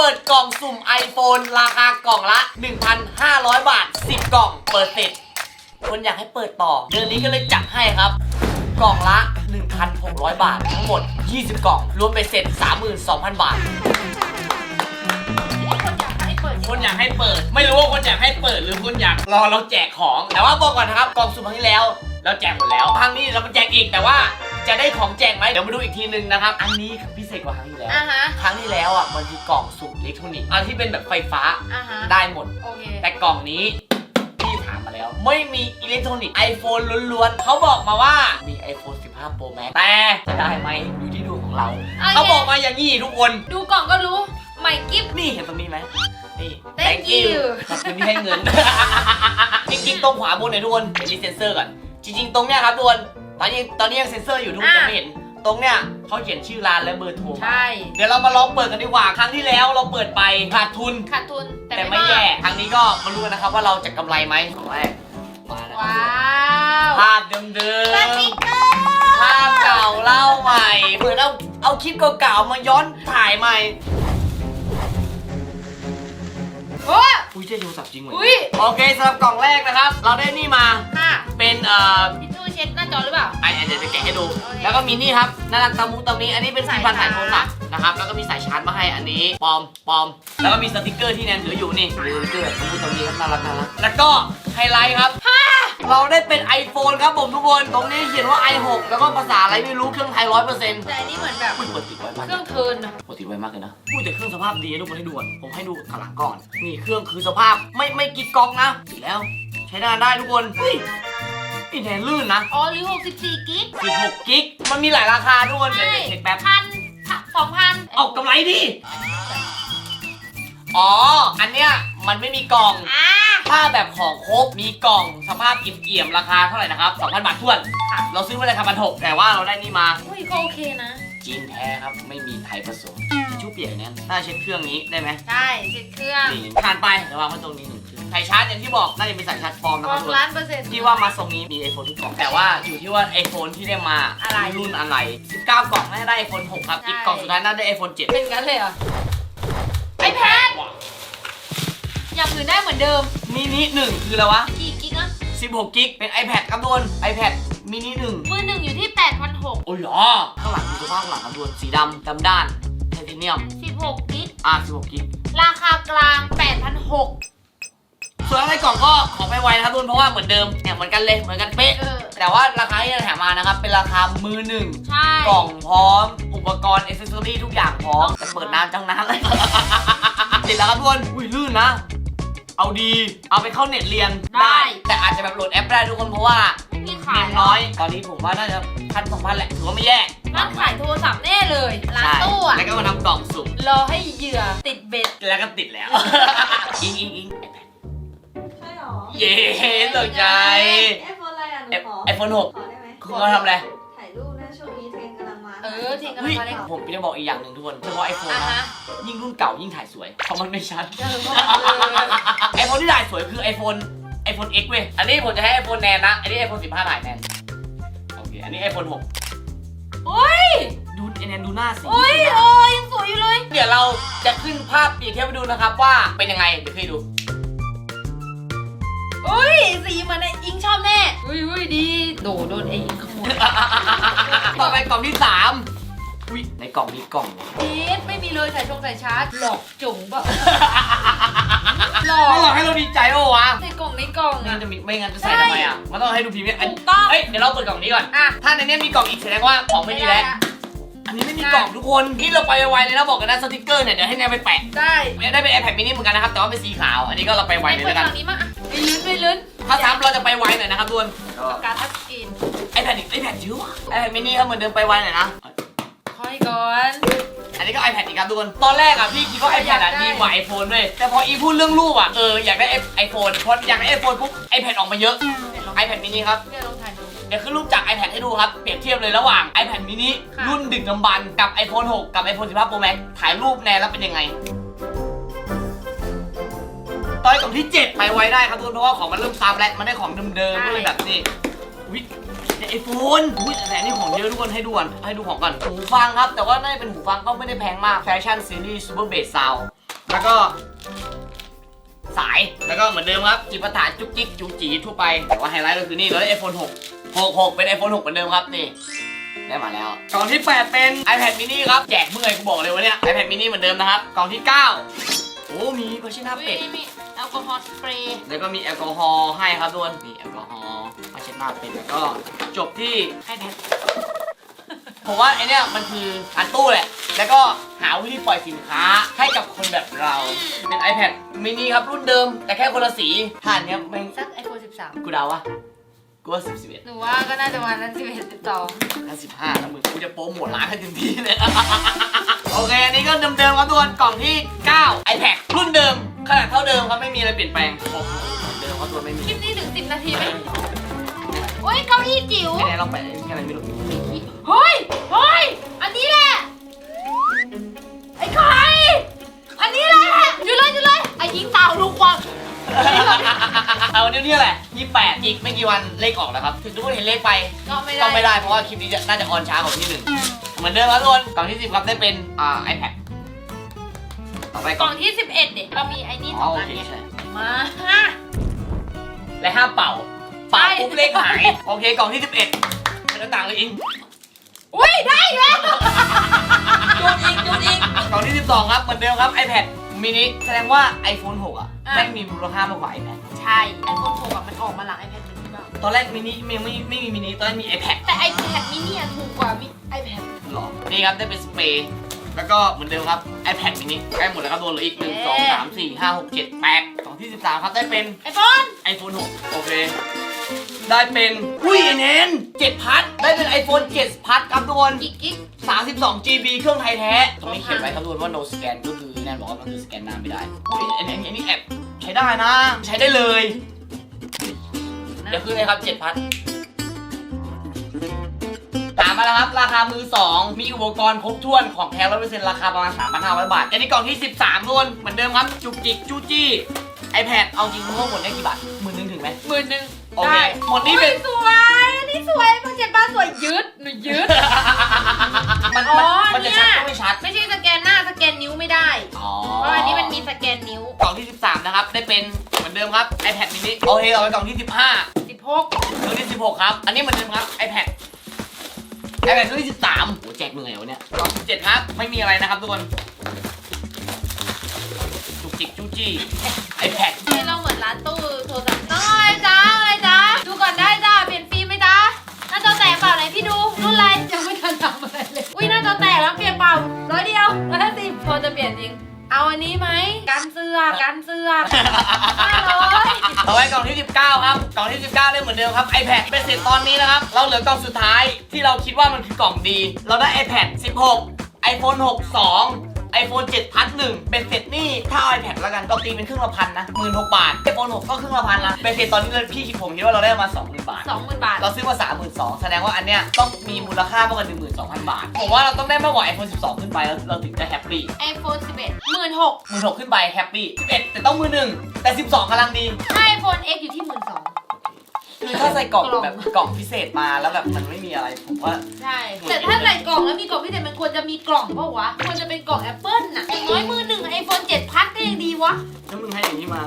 เปิดกล่องสุ่ม iPhone ราคากล่องละ 1,500 บาท 10 กล่อง เปิดเสร็จ คนอยากให้เปิดต่อ เดือนนี้ก็เลยจัดให้ครับ กล่องละ 1,600 บาท ทั้งหมด 20 กล่อง รวมไปเสร็จ 32,000 บาท คนอยากให้เปิดคนอยากให้เปิดไม่รู้ว่าคนอยากให้เปิดหรือคนอยากรอเราแจกของ แต่ว่าบอกก่อนนะครับ กล่องสุ่มครั้งที่แล้ว เราแจกหมดแล้ว ครั้งนี้เรามาแจกอีกแต่ว่า จะได้ของแจกไหมเดี๋ยวมาดูอีกทีนึงนะครับ อันนี้พิเศษกว่าครั้งที่แล้ว อะฮะ ครั้งที่แล้วอะมันคือกล่องสุ่มอิเล็กทรอนิกส์อันที่เป็นแบบไฟฟ้าอะฮะ ได้หมด โอเค แต่กล่องนี้พี่ถามมาแล้ว ไม่มีอิเล็กทรอนิกส์ iPhone ล้วนๆเขาบอกมาว่ามี iPhone 15 Pro Max แต่จะได้ไหมอยู่ที่ดวงของเรา โอเค เขาบอกมาอย่างนี้ทุกคน ดูกล่องก็รู้ใหม่กิฟต์นี่เห็นตรงนี้ไหมนี่ Thank you ขอบคุณที่ให้เงิน จริงๆ ตรงขวาบนเนี่ยทุกคนเดี๋ยวนี้เซ็นเซอร์ก่อน จริง ๆ ตรงเนี้ยครับทุกคน ตอนนี้ตอนนี้ยังเซ็นเซอร์อยู่ทุกคนอะ จะไม่เห็น ตรงเนี้ยเขาเขียนชื่อร้านและเบอร์โทรมาใช่ เดี๋ยวเรามาลองเปิดกันดีกว่า ครั้งที่แล้วเราเปิดไปขาดทุน ขาดทุนแต่แต่ไม่ไม่มากแย่ครั้งนี้ก็มารู้กันนะครับว่าเราจะกำไรไหมของแรกมาแล้วว้าวภาพเดิมสติ๊กเกอร์ๆภาพเก่าเล่าใหม่เหมือนเอาเอาคลิปเก่าๆมาย้อนถ่ายใหม่โอ้อุ้ยใช่โทรศัพท์จริงเหมือนอุ้ยโอเคสำหรับกล่องแรกนะครับ เราได้นี่มาค่ะเป็นเอ่อทิชชู่ เช็ดหน้าจอหรือเปล่า ไอเดี๋ยวจะแกะให้ดูโอเคแล้วก็มีนี่ครับน่ารักตะมุตะมิอันนี้เป็นสีสายพันถ่ายชาร์จโทรศัพท์นะครับ แล้วก็มีสายชาร์จมาให้อันนี้ปลอมปลอม แล้วก็มีสติกเกอร์ที่แนนถืออยู่นี่มีสติกเกอร์ตะมุตะมิครับน่ารักน่ารัก แล้วก็ไฮไลท์ครับเราได้เป็น iPhone ครับผมทุกคน ตรงนี้เขียนว่า i6 แล้วก็ภาษาอะไรไม่รู้เครื่องไทยร้อยเปอร์เซ็นต์แต่อันนี้เหมือนแบบอุ้ยเปิดติดไว้มากเครื่องเทิร์นอะเปิดติดไว้มากเลยนะอุ้ยแต่เครื่องสภาพดีนะทุกคนให้ดูก่อนผมให้ดูข้างหลังก่อน นี่เครื่องคือสภาพไม่ไม่กิ๊กก๊อกนะติดแล้ว ใช้งานได้ทุกคน เฮ้ยนี่แนนลื่นนะอ๋อหรือ64 กิก16กิก มันมีหลายราคาทุกคนเดี๋ยวใช่เดี๋ยวเช็คแป๊บ พันสองพันเอากำไรดิ อ๋อ อันเนี้ยมันไม่มีกล่อง อ่า ถ้าแบบของครบมีกล่องสภาพเอี่ยมๆราคาเท่าไหร่นะครับ2,000บาทท้วน ค่ะ เราซื้อมาเลยครับพันหกแต่ว่าเราได้นี่มา อุ้ยก็โอเคนะ จีนแท้ครับ ไม่มีไทยผสมทิชชู่เปียกเนี่ยน่าเช็ดเครื่องนี้ได้ไหม ใช่เช็ดเครื่อง นี่ผ่านไปเดี๋ยววางไว้ตรงนี้หนึ่งเครื่อง สายชาร์จอย่างที่บอกน่าจะเป็นสายชาร์จฟอร์มนะกคล่รัอบงทุกคนล้านเปอร์เซ็นต์ ที่ว่ามาทรงนี้มีไอโฟนทุกกล่องแต่ว่าอยู่ที่ว่าไอโฟนที่ได้มาอะไร รุ่นอะไร 19 กล่องน่าจะได้ไอโฟน6ครับอีกกล่องสุดท้ายน่าจะได้ไอโฟน7เป็นกันเลยเหรอไอแพดอย่างอื่นได้เหมือนเดิม มินิหนึ่งคืออะไรวะ กี่กิกอะ16 กิก เป็น iPad ครับทุกคน iPad มินิหนึ่งมือหนึ่งอยู่ที่ 8,600โอ้ยเหรอข้างหลังมีตัวภาพข้างหลังครับทุกคนสีดำดำด้านไทเทเนียม16กิก อะ16 กิก ราคากลาง 8,600 ส่วนอะไรกล่องก็ขอไปไวนะครับทุกคนเพราะว่าเหมือนเดิมเนี่ยเหมือนกันเลยเหมือนกันเป๊ะเออ แต่ว่าราคาที่เราแถมมานะครับเป็นราคามือหนึ่ง ใช่ กล่องพร้อม อุปกรณ์อ c เซสซอรี่ทุกอย่างพร้อมแต่เปิดนานจังนานเลย ติดแล้วครับทุกคนอุ้ยลื่นนะ เอาดี เอาไปเข้าเน็ตเรียนได้ แต่อาจจะแบบโหลดแอปไม่ได้ทุกคนเพราะว่าพี่เงิขายนน้อย ตอนนี้ผมว่าน่าจะพันสองพันแหละ ถือว่าไม่แย่ร้านขายโทรศัพท์แน่เลยร้านใช่ตู้อะแล้วก็มาทำกล่องสุ่มรอให้เหยื่อติดเบ็ด แล้วก็ติดแล้ว อิงอิงอิงใช่หรอ เย้ตกใจ ไอโฟนอะไรอะหนูขอไอโฟนหกขอได้ไหมคุณเขาทำอะไร ถ่ายรูปนะช่วงนี้เทรนด์กำลังมาเออเทรนด์กำลัง เฮ้ยมาเลยผมจะบอกอีกอย่างหนึ่งทุกคนเฉพาะไอโฟนอะนะฮะยิ่งรุ่นเก่ายิ่งถ่ายสวยเพราะมันไม่ชัด เออบอกเลยไอโฟนที่ถ่ายสวยคือ iPhone iPhone X เว้ย อันนี้ผมจะให้ iPhone แนนนะ อันนี้ iPhone 15ถ่ายแนน โอเค อันนี้ iPhone โอ้ย6ดูไอแนนดูหน้าสิโอ้ยดูหน้า โอ้ยยังสวยอยู่เลย เดี๋ยวเราจะขึ้นภาพเปรียบเทียบไปดูนะครับว่าเป็นยังไง เดี๋ยวเคยดูโอ้ยสีเหมือนไอ้อิงชอบแน่อุ้ยอุ้ยดีโดโดนไอ้อิงขโมยต่อไปกล่องที่3อุ้ยในกล่องมีกล่องว่ะพีทไม่มีเลยใส่ชงใส่ชาร์จหลอกจุ๋งเปล่ะหลอต้องหลอกกให้เราดีใจโอ้วะในกล่องในกล่องไม่อะงั้นจะมีไม่งั้นจะใส่ทำไมอะมันต้องให้ดูพรีเมียมอันถูกต้องเฮ้ยเดี๋ยวเราเปิดกล่องนี้ก่อน อะถ้าในนี้มีกล่องอีกแสดงว่าของไม่ดีแล้ว อันนี้ไม่มีกล่องทุกคนนี่เราไปไวๆเลยนะบอกกันนะสติกเกอร์เนี่ยเดี๋ยวให้แนนไปแปะได้ได้เป็น iPad mini เหมือนกันนะครับแต่ว่าเป็นสีขาว อันนี้ก็เราไปไวไอ้เลยเปิดแล้วกัน ฝั่งนี้มาอะ ไปลื้นไปลื้นถ้าซ้ำเราจะไปไวหน่อยนะครับทุกคนปากกาทัชสกรีน iPad อีก iPad เยอะว่ะ iPad mini ครับเหมือนเดิมไปไวหน่อยนะคอยก่อนอันนี้ก็ iPad อีกครับทุกคน ตอนแรกอะพี่คิดว่า iPad อะอยากได้ดีกว่า iPhone ด้วยแต่พออีพูดเรื่องรูปอะ เอออยากได้ iPhone พออยากได้ iPhone ปุ๊บ iPad ออกมาเยอะเนี่ยลอง iPad mini ครับเนี่ยลองถ่ายดูเดี๋ยวขึ้นรูปจาก iPad ให้ดูครับ เปรียบเทียบเลยระหว่าง iPad mini ค่ะรุ่นดึกดำบรรพ์กับ iPhone 6 กับ iPhone 15 Pro Max ถ่ายรูปแนนแล้วเป็นยังไง ตอนกล่องที่ 7 ไปไวได้ครับทุกคนเพราะว่าของมันเริ่มซ้ำแล้วมันได้ของเดิมๆก็เลยแบบนี้วิไอโฟนอุ้ยแต่อันนี่ของเยอะทุกคนให้ดูก่อนให้ดูของก่อนหูฟังครับ แต่ว่าน่าจะเป็นหูฟังก็ไม่ได้แพงมากแฟชั่นซีรีส์ซูเปอร์เบสซาวแล้วก็สายแล้วก็เหมือนเดิมครับจิปาถะจุกจิกจูจีทั่วไปแต่ว่าไฮไลท์ก็คือนี่เราได้ iPhone 6 6 6 เป็น iPhone 6 เหมือนเดิมครับนี่ได้มาแล้ว กล่องที่ 8 เป็น iPad mini ครับ แจกเมื่อยกูบอกเลยวะเนี่ย iPad mini เหมือนเดิมนะครับ กล่องที่ 9 โอ้ มีเพอร์ชิน่าเป็ดมีมีแอ ลกอฮอล์สเปรย์ แล้วก็มีแอลกอฮอล์ให้ครับทุกคนมีแอลกอฮอล์มาเช็ดหน้าเป็นแล้วก็จบที่ iPad ผมว่าไอเนี้ยมันคืออันตู้แหละ แล้วก็หาวิธีปล่อยสินค้าให้กับคนแบบเรา เป็น iPad mini ครับรุ่นเดิม แต่แค่คนละสีผ่านเนี้ยแม่งสัก iPhone 13 กูเดาวะกูว่าสิบสิบเอ็ดหนูว่าก็น่าจะวันนั้น11 12ห้าสิบห้าแล้วมึงกูจะโปรโมทร้านให้เต็มที่เลย โอเค อันนี้ก็เดิมๆครับทุกคนกล่องที่ 9 iPad รุ่นเดิม ขนาดเท่าเดิมครับไม่มีอะไรเปลี่ยนแปลงครบเหมือนเดิมครับตัวไม่มีคลิปนี้ถึง10นาทีไหมโอ้ยเก้าอี้จิ๋วแค่ไหนลองไปแค่ไหนไม่รู้เฮ้ย เฮ้ย อันนี้แหละ ไอ้ไข่อันนี้แหละอยู่เลยอยู่เลย ไอ้ยิงเต่าลูกควางเอาวันนี้ที่อะไหรยี่แปดอีกไม่กี่วันเลขออกแล้วครับ ถึงทุกคนเห็นเลขไป ก็ไม่ได้ ก็ไม่ได้เพราะว่าคลิปนี้จะน่าจะออนช้ากว่าที่หนึ่งเหมือนเดิมครับทุกคนกล่องที่สิบครับได้เป็นอ่า iPad ต่อไปกกล่ล่อองงที่ 11เด็กเรามีไอ้นี่สอ๋อองโออันเคเนี่ยใช่ มาฮะและห้ามเป่า เป่าไปปุ๊บเลขหาย โอเคกล่องที่สิบเอ็ดเป็นหน้าต่างเลยอิงอุ้ยได้อีกแล้วจุดอีกจุดอีก กล่องที่สิบสองครับ เหมือนเดิมครับ iPad mini แสดงว่า iPhone 6 อะแม่งมีมูลค่ามากกว่า iPad ใช่ไอโฟน6อะมันออกมาหลัง iPad mini บ้างตอนแรกมินิยังไม่ไม่มีมินิตอนแรกมี iPad แต่ iPad mini อะถูกกว่ามิ iPad หรอ นี่ครับได้เป็นสเปรย์ แล้วก็เหมือนเดิมครับ iPad mini ใกล้หมดแล้วครับโดนเหลืออีก 1 2 3 4 5 6 7 8กล่องที่ 13 ครับได้เป็น ไอโฟน iPhone 6 โอเค ได้เป็น อุ้ยไอเนน7พัทได้เป็น iPhone 7พัทครับทุกคน กิกกิก32 GB เครื่องไทยแท้ ตรงนี้เขียนไว้ครับทุกคนว่า no scan ก็คือแนนบอกว่ามันคือสแกนหน้าไม่ได้อุ้ยอันนี้อันนี้แอปใช้ได้นะ ใช้ได้เลย เดี๋ยวขึ้นเลยครับ7พัท ถามมาแล้วครับราคามือ 2 มีอุปกรณ์ครบถ้วนของแท้ร้อยเปอร์เซ็นต์ราคาประมาณ 3,500 บาทอันนี้กล่องที่ 13ทุกคนเหมือนเดิมครับจุกจิกจูจี้ iPad เอาจริงมึงว่าหมดได้กี่บาทหมื่นหนึงถึงไหมหมื่นหนึ่งโอเคได้หมดนี่เป็นอุ๊ยสวยอันนี่สวยพันเจ็ดบ้านสวยยืดหนูยืดมันอ๋มันอมันจะเนี่ชัดยก็ไม่ชัดไม่ใช่สแกนหน้าสแกนนิ้วไม่ได้ อ๋อเพราะอันนี้มันมีสแกนนิ้ว กล่องที่ 13 นะครับ ได้เป็นเหมือนเดิมครับ iPad mini โอเคเอาไปกล่องที่ 15 16 กล่องที่ 16 ครับ อันนี้เหมือนเดิมครับ iPad iPad รุ่นที่13โอ้แจกเหนื่อยวะเนี่ยกล่อง17ครับ ไม่มีอะไรนะครับทุกคน จุกจิกจูจี้ iPad นี่เราเหมือนร้านตู้โทรศัพท์น้องอะไรจ้าอะไรจ้าดูก่อนได้จ้าเปลี่ยนฟิล์มไหมจ้าหน้าจอแตกเปล่าไหนพี่ดูรุ่นอะไรยังไม่ทันทำอะไรเลยอุ้ยหน้าจอแตกแล้วเปลี่ยนเปล่าร้อยเดียวร้อยห้าสิบพอจะเปลี่ยนจริง เอาอันนี้ไหมกันเสือกกันเสือกห้าร้อยเอาไว้กล่องที่ 19 ครับ กล่องที่ 19 ได้เหมือนเดิมครับ iPad เป็นเสร็จตอนนี้นะครับ เราเหลือกล่องสุดท้ายที่เราคิดว่ามันคือกล่องดี เราได้ iPad 16 iPhone 6 2 iPhone 7พัทหนึ่งเป็นเสร็จนี่ ถ้าเอา iPad แล้วกันก็ตีเป็นครึ่งละพันนะหมื่นหกบาท iPhone 6ก็ครึ่งละพันนะเป็นเสร็จตอนนี้เลยพี่คิดผมคิดว่าเราได้มาสองหมื่นบาท สองหมื่นบาท เราซื้อมา3 2 0 0 0แสดงว่าอันเนี้ยต้องมีมูลค่ามากกว่า12,000 บาท ผมว่าเราต้องได้มากกว่า iPhone 12 ขึ้นไปแล้วเราถึงจะแฮปปี้ iPhone 11หมื่นหกหมื่นหกขึ้นไปแฮปปี้11แต่ต้องมือหนึ่งแต่ 12กำลังดี ถ้า iPhone X อยู่ที่หมื่นสอง คือถ้าใส่กล่องกล่องแบบกล่องพิเศษมาแล้วแบบมันไม่มีอะไรผมว่า ใช่ แต่ถ้าใส่กล่องแล้วมีกล่องพิเศษมันควรจะมีกล่องเปล่าวะ ควรจะเป็นกล่องแอปเปิลน่ะอย่างน้อยมือหนึ่งไอโฟน7พัทก็ยังดีวะถ้ามึงให้อย่างนี้มา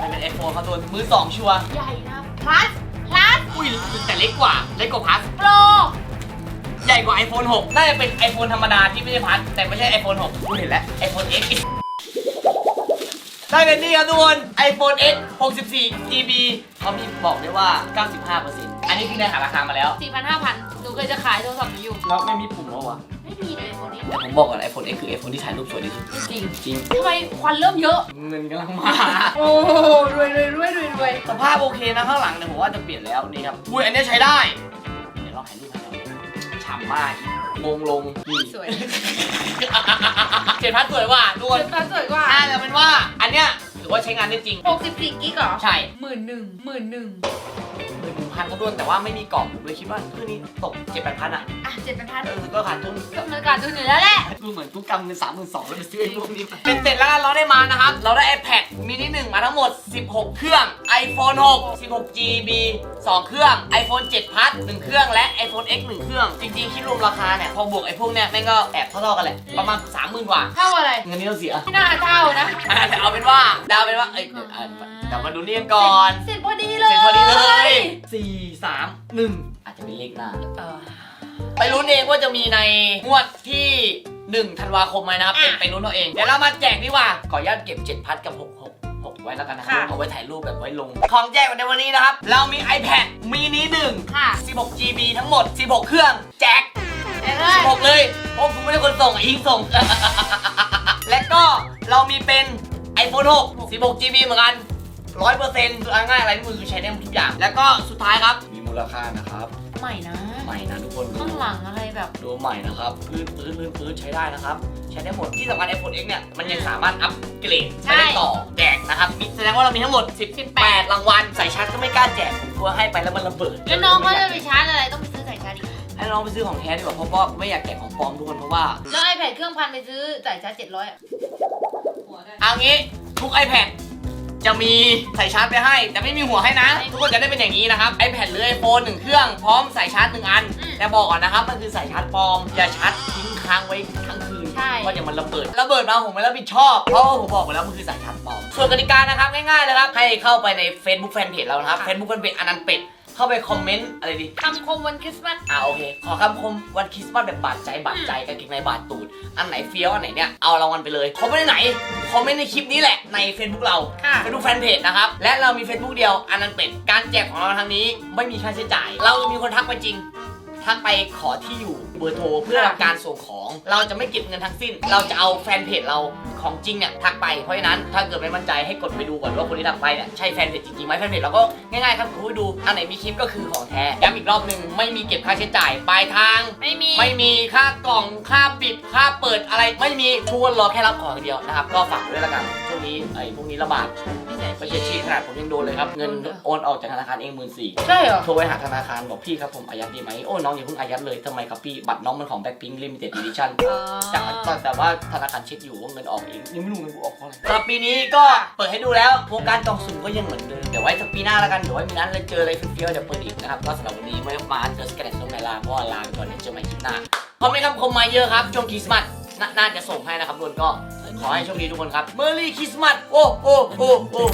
มันเป็นไอโฟนเขาตัวมือสองชัวร์ใหญ่นะ plus plus อุ้ยแต่เล็กกว่าเล็กกว่าพัส pro ใหญ่กว่า iPhone 6 น่าจะเป็น iPhone ธรรมดาที่ไม่ใช่พัสแต่ไม่ใช่ iPhone 6กูเห็นแล้ว iPhone X ได้กันนี่ครับทุกคน iPhone X 64 GB เขามีบอกด้วยว่า 95%อันนี้คือในหาราคามาแล้ว4,000 5,000หนูเคยจะขายโทรศัพท์หนูอยู่ แล้วไม่มีปุ่มแล้ววะไม่มีเลยไอโฟนนี้ผมบอกก่อน iPhone X คือ iPhone ที่ถ่ายรูปสวยที่สุด จริงจริง ทำไมควันเริ่มเยอะ เงินกำลังมา โอ้รวยรวยรวยรวยรวยสภาพโอเคนะข้างหลังเนี่ยผมว่าจะเปลี่ยนแล้วนี่ครับ อุ้ยอันนี้ใช้ได้ เดี๋ยวลองถ่ายรูปให้เราฉ่ำมาก มงลงนี่สวยเจ็ดพัดสวยว่ะทุกคนเป็นพันสวยกว่า อ่าแต่เป็นว่าอันเนี้ยถื อว่าใช้งานได้จริง64กิกเหรอใช่หมื่นหนึ่งหมื่นหนึ่งหมื่นถึงหนึ่งพันครับทุกคนแต่ว่าไม่มีกล่องผมเลยคิดว่าเครื่องนี้ตกเจ็ดแปดพันอะอะเจ็ดเป็นพันเออก็ขาดทุนก็มันการทุนอยู่แล้วแหละดูเหมือนทุกกำเงินสามหมื่นสองแล้วไปซื้อไอ้พวกนี้มาเป็นเสร็จแล้วเราได้มานะครับ เราได้ iPad mini 1 มาทั้งหมด 16 เครื่อง iPhone 6 16 GB 2 เครื่อง iPhone 7 Plus 1 เครื่องและ iPhone X 1 เครื่อง จริงๆคิดรวมราคาเนี่ยพอบวกไอ้พวกเนี้ยแม่งก็แอบเท่าๆกันแหละประมาณ30,000กว่า เท่าอะไรเงินนี้เราเสียไม่น่าเท่านะอะแต่เอาเป็นว่าเดาวเป็นว่าเอ้ยเดี๋ยวอะเดี๋ยวมาดูนี่กันก่อนเสร็จพอดีเลยเสร็จพอดีเลย4 3 1อาจจะเป็นเลขหน้า เออ ไปลุ้นเองว่าจะมีในงวดที่ 1 ธันวาคมไหมนะครับ เป็นอะไปลุ้นเอาเอง เดี๋ยวเรามาแจกดีกว่า ขออนุญาตเก็บ 7 พัดกับ 6 6 6 ไว้แล้วกันนะครับ ค่ะ เอาไว้ถ่ายรูปแบบไว้ลง ของแจกในวันนี้นะครับ เรามี iPad mini 1ค่ะ16 GB ทั้งหมด 16 เครื่อง แจก เอ้ย 16 เลย โอ้ผมไม่ได้คนส่งอะอิงส่ง และก็เรามีเป็น iPhone 6 16 GB เหมือนกัน100%คือเอาง่ายๆอะไรที่มือใช้ได้หมดทุกอย่าง แล้วก็สุดท้ายครับ มีมูลค่านะครับ ใหม่นะ ใหม่นะทุกคนข้างหลังอะไรแบบ ดูใหม่นะครับพื้นพื้นพื้นพื้นใช้ได้นะครับ ใช้ได้หมดที่สำคัญ iPhone X เนี่ย มันยังสามารถอัปเกรดใช่ไปได้ต่อแจกนะครับมีแสดงว่าเรามีทั้งหมด 18 รางวัลใส่ชาร์จก็ไม่กล้าแจกผมกลัวให้ไปแล้วมันระเบิดแล้วน้องเขาจะไปชาร์จอะไรต้องไปซื้อสายชาร์จอีกให้น้องไปซื้อของแท้ดีกว่าเพราะว่าไม่อยากแจกของปลอมทุกคนเพราะว่าแล้วไอแพดเครื่องพันไปซื้อสายชาร์จเจ็ดร้อยอะหัวได้ เอางี้ทุก iPad จะมีใส่ชาร์จไปให้ แต่ไม่มีหัวให้นะ ทุกคนจะได้เป็นอย่างนี้นะครับ iPad หรือ iPhone หนึ่งเครื่องพร้อมใส่ชาร์จหนึ่งอันแต่บอกก่อนนะครับ มันคือใส่ชาร์จปลอม อย่าชาร์จทิ้งค้างไว้ทั้งคืนใช่ เพราะเดี๋ยวมันระเบิดระเบิดมาผมไม่รับผิดชอบ เพราะว่าผมบอกไปแล้วมันคือสายชาร์จปลอมส่วนกติกานะครับง่ายๆเลยครับให้เข้าไปใน Facebook Fanpage เรานะครับ Facebook Fanpage อนันต์เป็ด เข้าไปคอมเมนต์อะไรดีคำคมวันคริสต์มาสอ่าโอเค ขอคำคมวันคริสต์มาสแบบบาดใจบาดใจกางเกงในบาดตูด อันไหนเฟี้ยวอันไหนเนี่ยเอารางวัลไปเลยคอมเมนต์ไหนคอมเมนต์ในคลิปนี้แหละใน Facebook เราค่ะไปดูแฟนเพจนะครับ และเรามี Facebook เดียวอันนั้นเป็ดการแจกของเราครั้งนี้ ไม่มีค่าใช้จ่าย เรามีคนทักไปจริง ทักไปขอที่อยู่เบอร์โทรเพื่อรับการส่งของ เราจะไม่เก็บเงินทั้งสิ้น เราจะเอาแฟนเพจเราของจริงเนี่ยทักไปเพราะฉะนั้นถ้าเกิดไม่มั่นใจให้กดไปดูก่อนว่าคนที่ทักไปเนี่ยใช่แฟนเพจจริงๆไหมแฟนเพจเราก็ง่ายๆครับคุณผู้ดูอันไหนมีคลิปก็คือของแท้ย้ำอีกรอบหนึ่งไม่มีเก็บค่าใช้จ่ายปลายทาง ไม่มี ไม่มีค่ากล่องค่าปิดค่าเปิดอะไร ไม่มีทุกคนรอแค่รับของอย่างเดียวนะครับก็ฝากด้วยแล้วกันช่วงนี้ไอ้พวกนี้ระบาดไม่ใช่ไม่ใช่ชีขนาดผมยังโดนเลยครับเงินโอนออกจากธนาคารเองหมื่นสี่ใช่เหรอโทรไปหาธนาคารบอกพี่ครับผมอายัดดีไหมโอ้น้องอย่าเพิ่งอายัดเลยทำไมครับพี่บัตรน้องมันของแบ็คพิงค์ลิมิเต็ดอีดิชั่นอ๋อจากแต่ว่าธนาคารเช็คอยู่ว่าเงินออกเองยังไม่รู้เงินกูออกเพราะอะไรสำหรับปีนี้ก็เปิดให้ดูแล้ววงการกล่องสุ่มก็ยังเหมือนเดิมเดี๋ยวไว้สักปีหน้าแล้วกันเดี๋ยวไว้มีนั้นเลยเจออะไรเฟี้ยวๆเดี๋ยวเปิดอีกนะครับก็สำหรับวันนี้ไม่มาเจอสแกนตรงไหนลาเพราะว่าลาไปก่อนเดี๋ยวเจอใหม่คลิปหน้าคอมเมนต์คำคมมาเยอะครับช่วงคริสต์มาสน่าน่าจะส่งให้นะครับทุกคนก็ขอให้โชคดีทุกคนครับเมอร์รี่คริสต์มาสโอ้โอ้โอ้โอ้